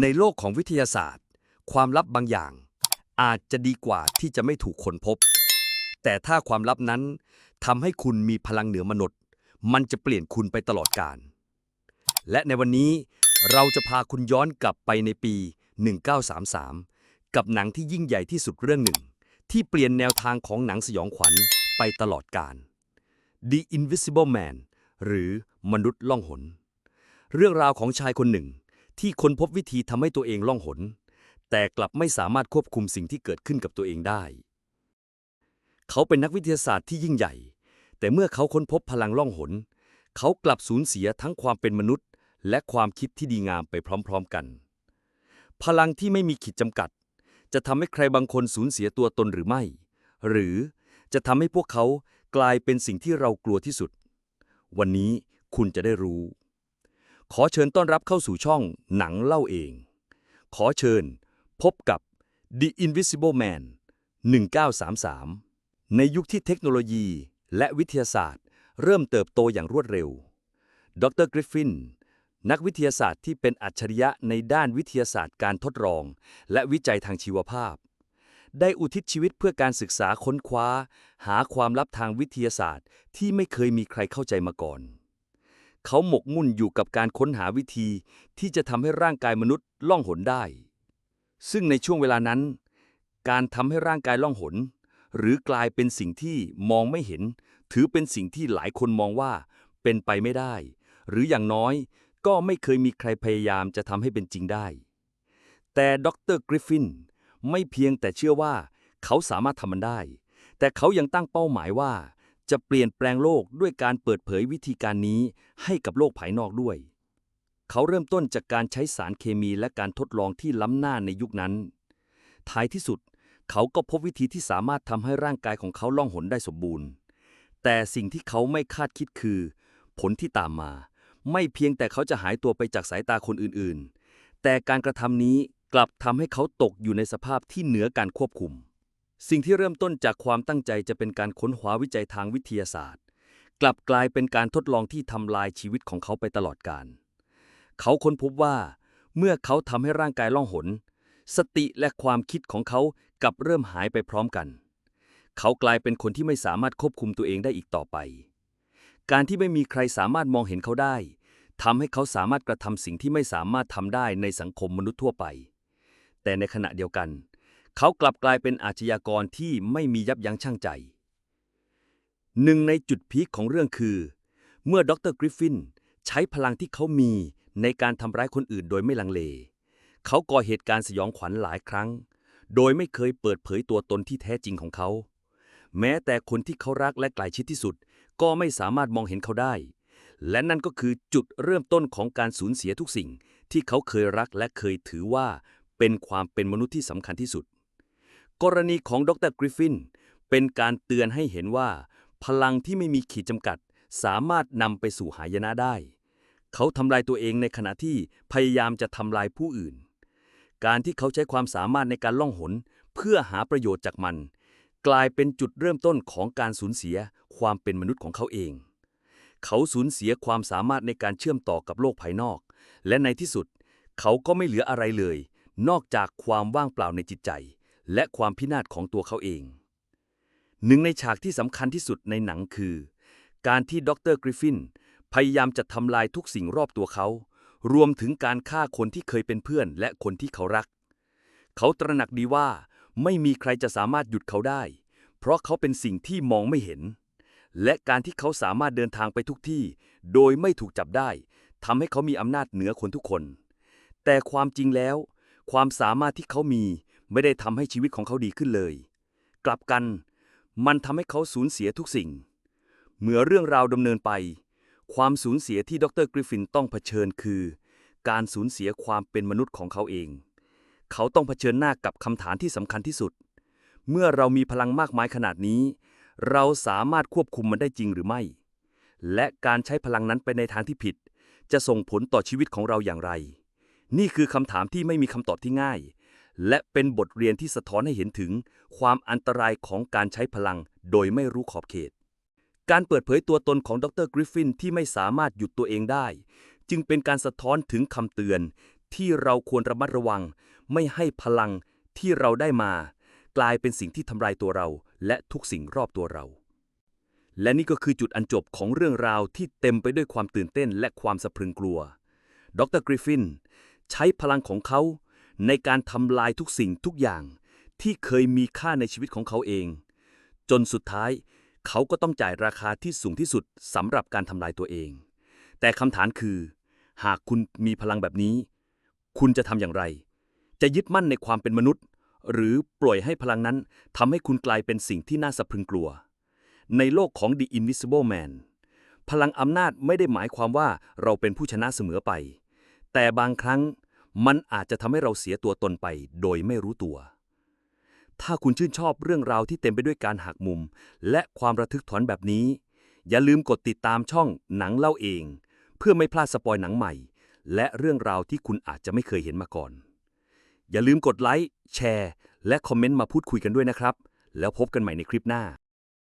ในโลกของวิทยาศาสตร์ ความลับบางอย่าง อาจจะดีกว่าที่จะไม่ถูกค้นพบ แต่ถ้าความลับนั้นทำให้คุณมีพลังเหนือมนุษย์ มันจะเปลี่ยนคุณไปตลอดกาลและในวันนี้เราจะพาคุณย้อนกลับไปในปี 1933 กับหนังที่ยิ่งใหญ่ที่สุดเรื่องหนึ่ง ที่เปลี่ยนแนวทางของหนังสยองขวัญไปตลอดกาล The Invisible Man หรือมนุษย์ล่องหน เรื่องราวของชายคนหนึ่ง ที่ค้นพบวิธีทำให้ตัวเองล่องหน แต่กลับไม่สามารถควบคุมสิ่งที่เกิดขึ้นกับตัวเองได้ เขาเป็นนักวิทยาศาสตร์ที่ยิ่งใหญ่ แต่เมื่อเขาค้นพบพลังล่องหน เขากลับสูญเสียทั้งความเป็นมนุษย์ และความคิดที่ดีงามไปพร้อมๆกัน พลังที่ไม่มีขีดจำกัด จะทำให้ใครบางคนสูญเสียตัวตนหรือไม่ หรือจะทำให้พวกเขากลายเป็นสิ่งที่เรากลัวที่สุด วันนี้คุณจะได้รู้ ขอเชิญต้อนรับเข้าสู่ช่องหนังเล่าเอง ขอเชิญ พบกับ The Invisible Man 1933 ในยุคที่เทคโนโลยีและวิทยาศาสตร์ เริ่มเติบโตอย่างรวดเร็ว ดรกริฟฟิน นักวิทยาศาสตร์ที่เป็นอัจฉริยะในด้านวิทยาศาสตร์การทดลอง และวิจัยทางชีวภาพ ได้อุทิศชีวิตเพื่อการศึกษาค้นคว้า หาความลับทางวิทยาศาสตร์ที่ไม่เคยมีใครเข้าใจมาก่อน เขาหมกมุ่นอยู่กับการค้นหาวิธีที่จะทำให้ร่างกายมนุษย์ล่องหนได้ ซึ่งในช่วงเวลานั้น การทำให้ร่างกายล่องหน หรือกลายเป็นสิ่งที่มองไม่เห็น ถือเป็นสิ่งที่หลายคนมองว่าเป็นไปไม่ได้ หรืออย่างน้อยก็ไม่เคยมีใครพยายามจะทำให้เป็นจริงได้ แต่ดรกริฟฟินไม่เพียงแต่เชื่อว่า เขาสามารถทำมันได้ แต่เขายังตั้งเป้าหมายว่า จะเปลี่ยนแปลงโลกด้วยการเปิดเผยวิธีการนี้ให้กับโลกภายนอกด้วย เขาเริ่มต้นจากการใช้สารเคมีและการทดลองที่ล้ำหน้าในยุคนั้น ท้ายที่สุด เขาก็พบวิธีที่สามารถทำให้ร่างกายของเขาล่องหนได้สมบูรณ์ แต่สิ่งที่เขาไม่คาดคิดคือ ผลที่ตามมา ไม่เพียงแต่เขาจะหายตัวไปจากสายตาคนอื่นๆ แต่การกระทำนี้กลับทำให้เขาตกอยู่ในสภาพที่เหนือการควบคุม สิ่งที่เริ่มต้นจากความตั้งใจจะเป็นการค้นคว้าวิจัยทางวิทยาศาสตร์ กลับกลายเป็นการทดลองที่ทำลายชีวิตของเขาไปตลอดกาลเขาค้นพบว่า เมื่อเขาทำให้ร่างกายล่องหน สติและความคิดของเขากลับเริ่มหายไปพร้อมกัน เขากลายเป็นคนที่ไม่สามารถควบคุมตัวเองได้อีกต่อไป การที่ไม่มีใครสามารถมองเห็นเขาได้ทำให้เขาสามารถกระทำสิ่งที่ไม่สามารถทำได้ในสังคมมนุษย์ทั่วไป แต่ในขณะเดียวกัน เขากลับกลายเป็นอาชญากรที่ไม่มียับยั้งชั่งใจ หนึ่งในจุดพีคของเรื่องคือ เมื่อดรกริฟฟินใช้พลังที่เขามีในการทำร้ายคนอื่นโดยไม่ลังเล เขาก่อเหตุการณ์สยองขวัญหลายครั้ง โดยไม่เคยเปิดเผยตัวตนที่แท้จริงของเขา แม้แต่คนที่เขารักและใกล้ชิดที่สุด ก็ไม่สามารถมองเห็นเขาได้ และนั่นก็คือจุดเริ่มต้นของการสูญเสียทุกสิ่งที่เขาเคยรักและเคยถือว่าเป็นความเป็นมนุษย์ที่สำคัญที่สุด กรณีของดรกริฟฟินเป็นการเตือนให้เห็นว่า พลังที่ไม่มีขีดจำกัด สามารถนำไปสู่หายนะได้ เขาทำลายตัวเองในขณะที่พยายามจะทำลายผู้อื่น การที่เขาใช้ความสามารถในการล่องหน เพื่อหาประโยชน์จากมัน กลายเป็นจุดเริ่มต้นของการสูญเสียความเป็นมนุษย์ของเขาเอง เขาสูญเสียความสามารถในการเชื่อมต่อกับโลกภายนอก และในที่สุด เขาก็ไม่เหลืออะไรเลย นอกจากความว่างเปล่าในจิตใจ และความพินาศของตัวเขาเอง หนึ่งในฉากที่สำคัญที่สุดในหนังคือ การที่ดรกริฟฟินพยายามจะทำลายทุกสิ่งรอบตัวเขา รวมถึงการฆ่าคนที่เคยเป็นเพื่อนและคนที่เขารัก เขาตระหนักดีว่าไม่มีใครจะสามารถหยุดเขาได้ เพราะเขาเป็นสิ่งที่มองไม่เห็น และการที่เขาสามารถเดินทางไปทุกที่ โดยไม่ถูกจับได้ทำให้เขามีอำนาจเหนือคนทุกคน แต่ความจริงแล้ว ความสามารถที่เขามี ไม่ได้ทำให้ชีวิตของเขาดีขึ้นเลย กลับกัน มันทำให้เขาสูญเสียทุกสิ่ง เมื่อเรื่องราวดำเนินไป ความสูญเสียที่ดรกริฟฟินต้องเผชิญคือ การสูญเสียความเป็นมนุษย์ของเขาเอง เขาต้องเผชิญหน้ากับคำถามที่สำคัญที่สุด เมื่อเรามีพลังมากมายขนาดนี้ เราสามารถควบคุมมันได้จริงหรือไม่ และการใช้พลังนั้นไปในทางที่ผิด จะส่งผลต่อชีวิตของเราอย่างไร นี่คือคำถามที่ไม่มีคำตอบที่ง่าย และเป็นบทเรียนที่สะท้อนให้เห็นถึง ความอันตรายของการใช้พลัง โดยไม่รู้ขอบเขต การเปิดเผยตัวตนของดรกริฟฟินที่ไม่สามารถหยุดตัวเองได้ จึงเป็นการสะท้อนถึงคำเตือน ที่เราควรระมัดระวัง ไม่ให้พลังที่เราได้มา กลายเป็นสิ่งที่ทำลายตัวเรา และทุกสิ่งรอบตัวเรา และนี่ก็คือจุดอันจบของเรื่องราวที่เต็มไปด้วยความตื่นเต้นและความสะพรึงกลัว ดรกริฟฟิน ใช้พลังของเขา ในการทำลายทุกสิ่งทุกอย่างที่เคยมีค่าในชีวิตของเขาเอง จนสุดท้าย เขาก็ต้องจ่ายราคาที่สูงที่สุดสำหรับการทำลายตัวเอง แต่คำถามคือ หากคุณมีพลังแบบนี้ คุณจะทำอย่างไร จะยึดมั่นในความเป็นมนุษย์ หรือปล่อยให้พลังนั้นทำให้คุณกลายเป็นสิ่งที่น่าสะพรึงกลัว ในโลกของ The Invisible Man พลังอำนาจไม่ได้หมายความว่าเราเป็นผู้ชนะเสมอไป แต่บางครั้ง มันอาจจะทำให้เราเสียตัวตนไปโดยไม่รู้ตัว ถ้าคุณชื่นชอบเรื่องราวที่เต็มไปด้วยการหักมุม และความระทึกถอนแบบนี้ อย่าลืมกดติดตามช่องหนังเล่าเอง เพื่อไม่พลาดสปอยหนังใหม่ และเรื่องราวที่คุณอาจจะไม่เคยเห็นมาก่อน อย่าลืมกดไลค์แชร์ และคอมเมนต์มาพูดคุยกันด้วยนะครับ แล้วพบกันใหม่ในคลิปหน้า